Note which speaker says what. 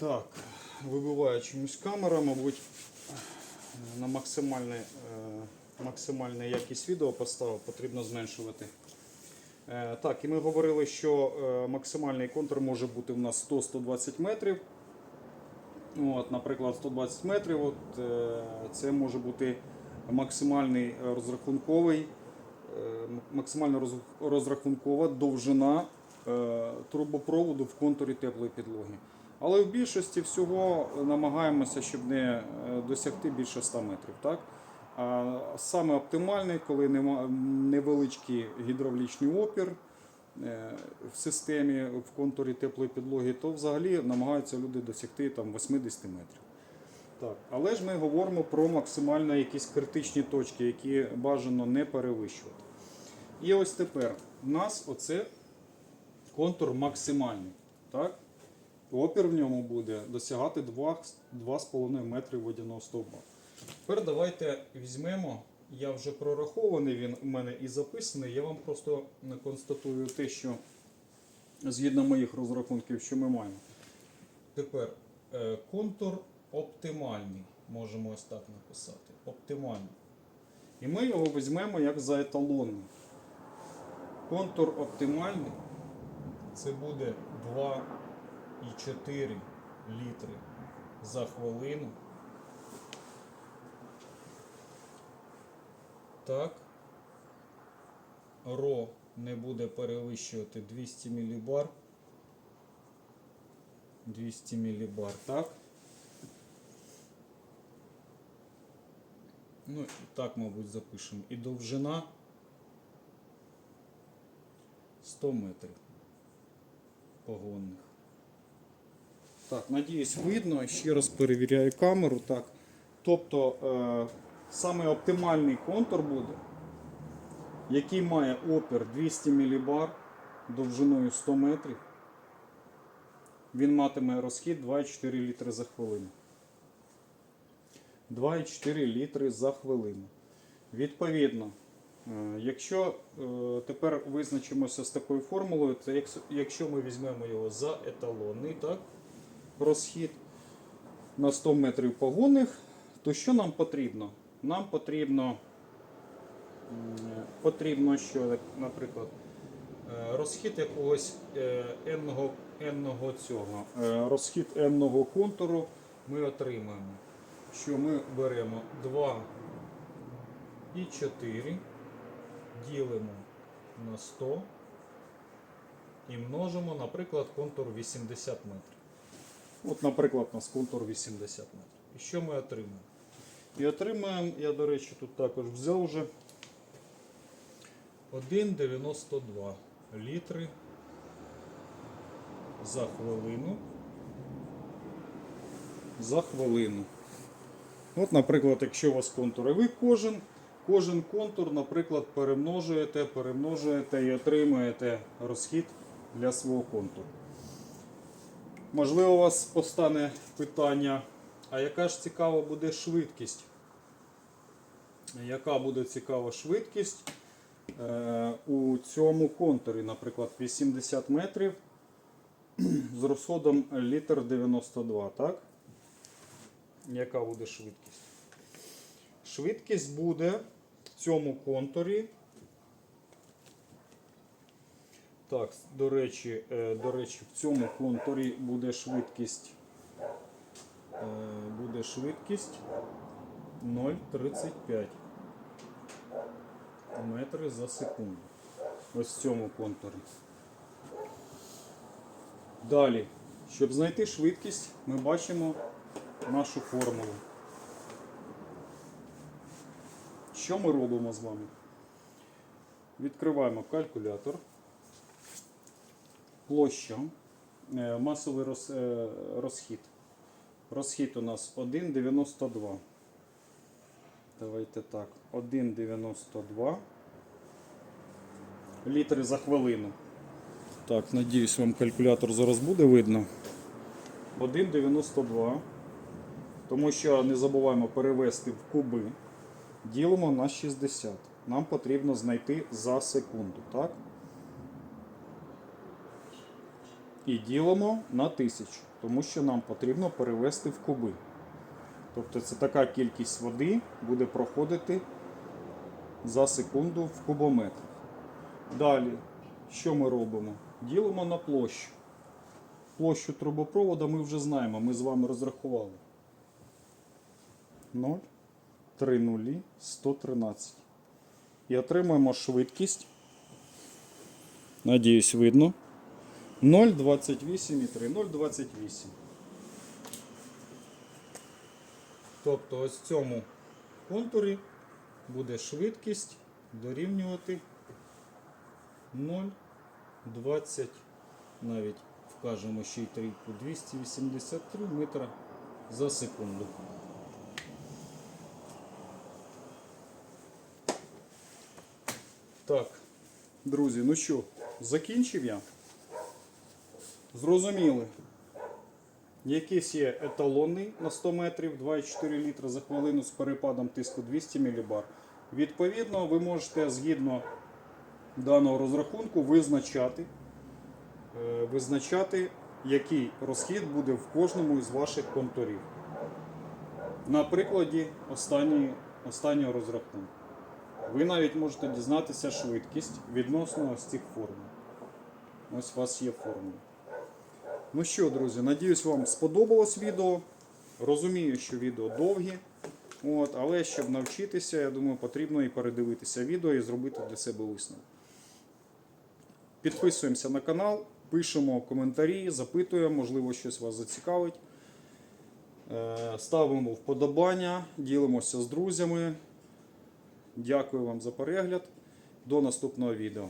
Speaker 1: Так, вибиваю чомусь камера, мабуть, на максимальне, е, максимальну якість відео поставив, потрібно зменшувати. Е, Так, і ми говорили, що е, максимальний контур може бути у нас 100-120 метрів. От, наприклад, 120 метрів от, це може бути максимальний розрахунковий, максимально розрахункова довжина трубопроводу в контурі теплої підлоги. Але в більшості всього намагаємося, щоб не е, досягти більше 100 метрів. Так? А саме оптимальний, коли невеличкий гідравлічний опір е, в системі в контурі теплої підлоги, то взагалі намагаються люди досягти там, 80 метрів. Так. Але ж ми говоримо про максимально якісь критичні точки, які бажано не перевищувати. І ось тепер у нас оце контур максимальний. Так? Опір в ньому буде досягати 2,5 метри водяного стовба. Тепер давайте візьмемо, я вже прорахований, він у мене і записаний. Я вам просто констатую те, що згідно моїх розрахунків, що ми маємо. Тепер е, контур оптимальний, можемо ось так написати. Оптимальний. І ми його візьмемо як за еталонний. Контур оптимальний це буде 2,4 літри за хвилину. Так. РО не буде перевищувати 200 мілібар. 200 мілібар, так. Ну, і так, мабуть, запишемо. І довжина 100 метрів погонних. Так, надіюсь, видно. Ще раз перевіряю камеру. Так. Тобто е, саме оптимальний контур буде, який має опір 200 мілібар довжиною 100 метрів. Він матиме розхід 2,4 літри за хвилину. 2,4 літри за хвилину. Відповідно, е, якщо е, тепер визначимося з такою формулою, то якщо ми візьмемо його за еталонний так, розхід на 100 метрів погонних, то що нам потрібно? Нам потрібно, потрібно що, наприклад, е, розхід якогось е, n-го, n-го цього, е, розхід n-го контуру ми отримаємо, що ми беремо 2 і 4, ділимо на 100 і множимо, наприклад, контур 80 метрів. От, наприклад, у нас контур 80 метрів. І що ми отримаємо? І отримаємо, я, до речі, тут також взяв вже 1,92 літри за хвилину. За хвилину. От, наприклад, якщо у вас контури, ви кожен, кожен контур, наприклад, перемножуєте, перемножуєте і отримуєте розхід для свого контуру. Можливо, у вас постане питання, а яка ж цікава буде швидкість? Яка буде цікава швидкість е, у цьому контурі, наприклад, 80 метрів з розходом літр 92, так? Яка буде швидкість? Швидкість буде в цьому контурі. Так, до речі, е, до речі, в цьому контурі буде швидкість. е, Буде швидкість 0,35 метри за секунду. Ось в цьому контурі. Далі, щоб знайти швидкість, ми бачимо нашу формулу. Що ми робимо з вами? Відкриваємо калькулятор. Площа, е, масовий е, розхід. Розхід у нас 1,92. Давайте так, 1,92 літри за хвилину. Так, надіюсь, вам калькулятор зараз буде видно. 1,92. Тому що не забуваємо перевести в куби. Ділимо на 60. Нам потрібно знайти за секунду, так? І ділимо на 1000, тому що нам потрібно перевести в куби. Тобто це така кількість води буде проходити за секунду в кубометрах. Далі, що ми робимо? Ділимо на площу. Площу трубопроводу ми вже знаємо, ми з вами розрахували. 0, 3 нулі, 113. І отримуємо швидкість. Надіюсь, видно. 0,28,3. 0,28. Тобто ось в цьому контурі буде швидкість дорівнювати 0,20, навіть вкажемо ще й трійку, 283 метра за секунду. Так, друзі, ну що, закінчив я. Зрозуміли. Якийсь є еталонний на 100 метрів 2,4 літра за хвилину з перепадом тиску 200 мілібар. Відповідно, ви можете згідно даного розрахунку визначати, е, визначати, який розхід буде в кожному із ваших контурів. На прикладі останнього розрахунку. Ви навіть можете дізнатися швидкість відносно ось цих формул. Ось у вас є формула. Ну що, друзі, надіюсь, вам сподобалось відео. Розумію, що відео довгі. От, але щоб навчитися, я думаю, потрібно і передивитися відео і зробити для себе висновок. Підписуємося на канал, пишемо коментарі, запитуємо, можливо, щось вас зацікавить. Е, Ставимо вподобання, ділимося з друзями. Дякую вам за перегляд. До наступного відео.